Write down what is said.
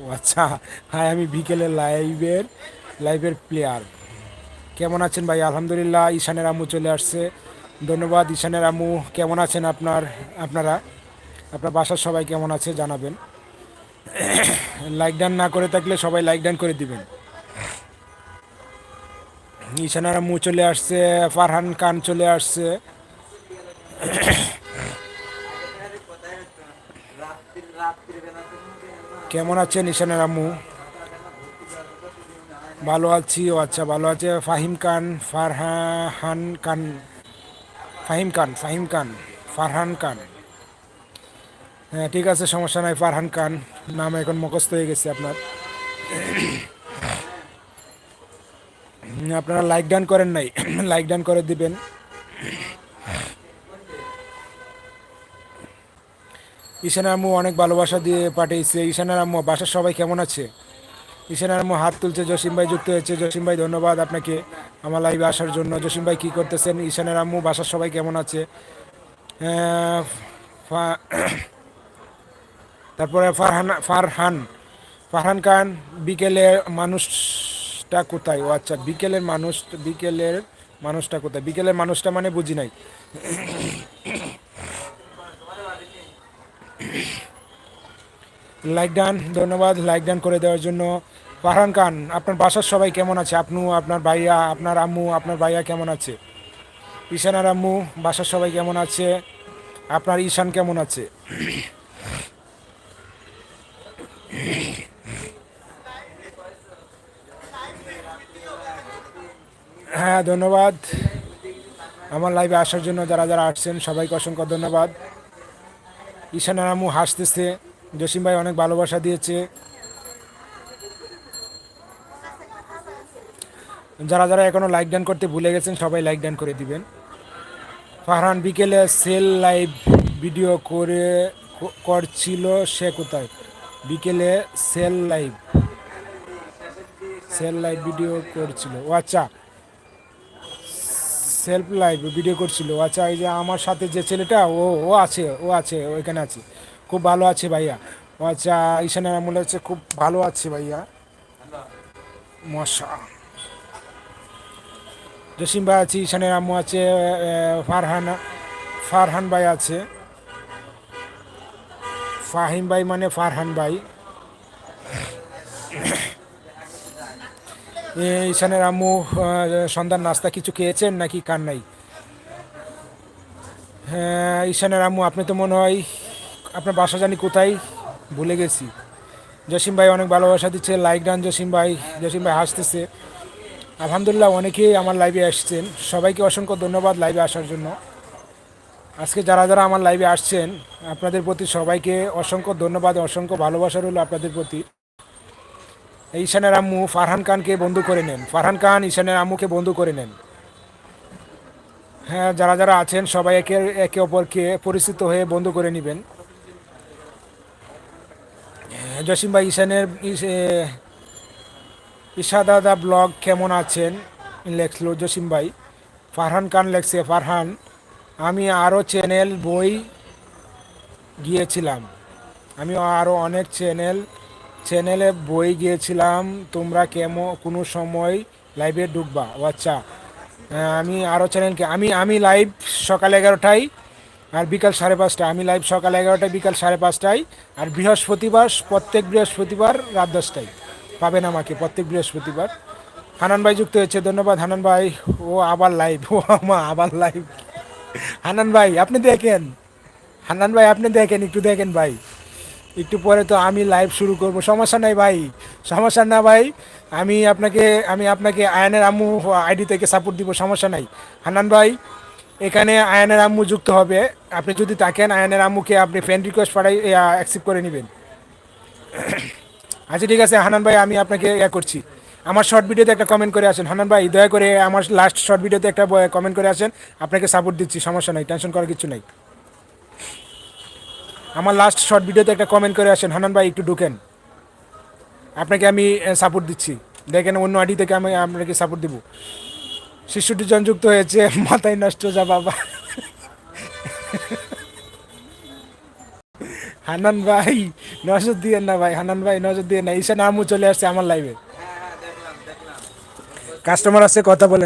ও আচ্ছা হ্যাঁ আমি বিকেলে লাইভের লাইভের প্লেয়ার কেমন আছেন ভাই? আলহামদুলিল্লাহ, ঈশানের আম্মু চলে আসছে। ধন্যবাদ, ঈশানের আম্মু। কেমন আছেন আপনার, আপনারা? আপনার বাসার সবাই কেমন আছে জানাবেন। লাইক ডান না করে থাকলে সবাই লাইক ডান করে দিবেন। ঈশানের আম্মু চলে আসছে, ফারহান খান চলে আসছে। কেমন আছেন ঈশানের আম্মু? ভালো আছি, ও আচ্ছা ভালো আছে। ফাহিম খান, ফারহান খান, ফাহিম খান ফাহিম খান, ফারহান খান। হ্যাঁ ঠিক আছে, সমস্যা নাই, ফারহান খান। নাম এখন মুখস্থ হয়ে গেছে আপনার। আপনারা লাইক ডান করেন নাই, লাইক ডান করে দিবেন। ঈশান আম্মু অনেক ভালোবাসা দিয়ে পাঠিয়েছে। ঈশানের আম্মু, বাসার সবাই কেমন আছে? ঈশানের আম্মু হাত তুলছে, জসিম ভাই যুক্ত হয়েছে। জসিম ভাই, ধন্যবাদ আপনাকে আমার লাইভে আসার জন্য। জসিম ভাই কী করতেছেন? ঈশানের আম্মু, বাসার সবাই কেমন আছে? তারপরে ফারহান ফারহান ফারহান খান, বিকেলে মানুষটা কোথায়? ও আচ্ছা বিকেলের মানুষ, বিকেলের মানুষটা কোথায়? বিকেলের মানুষটা মানে বুঝি নাই। লাইক ডান ধন্যবাদ লাইক ডান করে দেওয়ার জন্য। ফারহান খান, আপনার বাসার সবাই কেমন আছে? আপনু, আপনার ভাইয়া, আপনার আম্মু, আপনার ভাইয়া কেমন আছে? ঈশানার আম্মু, বাসার সবাই কেমন আছে? আপনার ঈশান কেমন আছে? হ্যাঁ ধন্যবাদ। আমার লাইভে আসার জন্য যারা যারা আসছেন, সবাইকে অসংখ্য ধন্যবাদ। ঈশানার আম্মু হাসতেছে জসিম ভাই অনেক ভালোবাসা দিয়েছে। যারা যারা এখনও লাইক ডান করতে ভুলে গেছেন, সবাই লাইক ডান করে দিবেন। ফারহান বিকেলে সেল লাইভ ভিডিও করে করছিল সে কোথায়? বিকেলে sell live. Sell live video করছিল। ও আচ্ছা সেলফ লাইভ ভিডিও করছিল। আচ্ছা এই যে আমার সাথে যে ছেলেটা, ও ও আছে ও আছে ওইখানে আছে। খুব ভালো আছে ভাইয়া। আচ্ছা ঈশানের আমল হচ্ছে খুব ভালো আছে ভাইয়া। মশা। জসিম ভাই আছে, ঈশানের আম্মু আছে ফারহান ফারহান ভাই আছে। ফাহিম ভাই মানে ফারহান ভাই। ঈশানের আম্মু সন্ধ্যার নাস্তা কিছু খেয়েছেন নাকি কার নাই? হ্যাঁ ঈশানের আম্মু, আপনি তো মনে হয় আপনার বাসা জানি কোথায়? ভুলে গেছি। জসিম ভাই অনেক ভালোবাসা দিচ্ছে, লাইক ডান জসিম ভাই জসিম ভাই হাসতেছে। আলহামদুলিল্লাহ অনেকেই আমার লাইভে আসছেন। সবাইকে অসংখ্য ধন্যবাদ লাইভে আসার জন্য। আজকে যারা যারা আমার লাইভে আসছেন, আপনাদের প্রতি সবাইকে অসংখ্য ধন্যবাদ, অসংখ্য ভালোবাসা রইল আপনাদের প্রতি। ঈশানের আম্মু ফারহান খানকে বন্ধু করে নেন। ফারহান খান ঈশানের আম্মুকে বন্ধু করে নেন। হ্যাঁ যারা যারা আছেন সবাই একে একে অপরকে পরিচিত হয়ে বন্ধু করে নেবেন। হ্যাঁ, জসিম ভাই ঈশানের ইস- ঈশা দাদা ব্লগ কেমন আছেন? লেখলো জসিম ভাই। ফারহান খান লেখছে ফারহান আমি আরও চ্যানেল বই গিয়েছিলাম। আমি আরও অনেক চ্যানেল চ্যানেলে বই গিয়েছিলাম, তোমরা কেমন কোনো সময় লাইভে ঢুকবা। ও আচ্ছা আমি আরও চ্যানেলকে আমি আমি লাইভ সকাল এগারোটায় আর বিকাল সাড়ে পাঁচটায়। আমি লাইভ সকাল এগারোটায়, বিকাল সাড়ে পাঁচটায় আর বৃহস্পতিবার, প্রত্যেক বৃহস্পতিবার রাত দশটায়। পাবেন আমাকে প্রত্যেক বৃহস্পতিবার। হানান ভাই যুক্ত হয়েছে, ধন্যবাদ হানান ভাই। ও আবার লাইভ ও আমা, আবার লাইভ হানান ভাই, আপনি দেখেন। হানান ভাই, আপনি দেখেন, একটু দেখেন ভাই। একটু পরে তো আমি লাইভ শুরু করব। সমস্যা নাই ভাই, সমস্যা না ভাই। আমি আপনাকে আমি আপনাকে আয়নের আম্মু আইডি থেকে সাপোর্ট দিব, সমস্যা নাই। হানান ভাই, এখানে আয়নের আম্মু যুক্ত হবে। আপনি যদি থাকেন, আয়নের আম্মুকে আপনি ফ্রেন্ড রিকোয়েস্ট পাঠাই অ্যাকসেপ্ট করে নেবেন। আচ্ছা ঠিক আছে হানান ভাই, আমি আপনাকে ইয়া করছি। আমার শর্ট ভিডিওতে একটা কমেন্ট করে আসেন। হানান ভাই, দয়া করে আমার লাস্ট শর্ট ভিডিওতে একটা কমেন্ট করে আসেন। আপনাকে সাপোর্ট দিচ্ছি, সমস্যা নাই টেনশন করার কিছু নাই। আমার লাস্ট শর্ট ভিডিওতে একটা কমেন্ট করে আসেন হানান ভাই একটু ঢুকেন। আপনাকে আমি সাপোর্ট দিচ্ছি। দেখেন অন্য আইডি থেকে আমি আপনাকে সাপোর্ট দিব। শিশুটি যুক্ত হয়েছে মাথায় নষ্ট যা বাবা। হান্নান ভাই নজর দিয়ে না ভাই হান্নান ভাই নজর দিয়ে না। ঈশান আমু চলে আসছে আমার লাইভে হ্যাঁ হ্যাঁ দেখলাম কাস্টমার আছে কথা বলে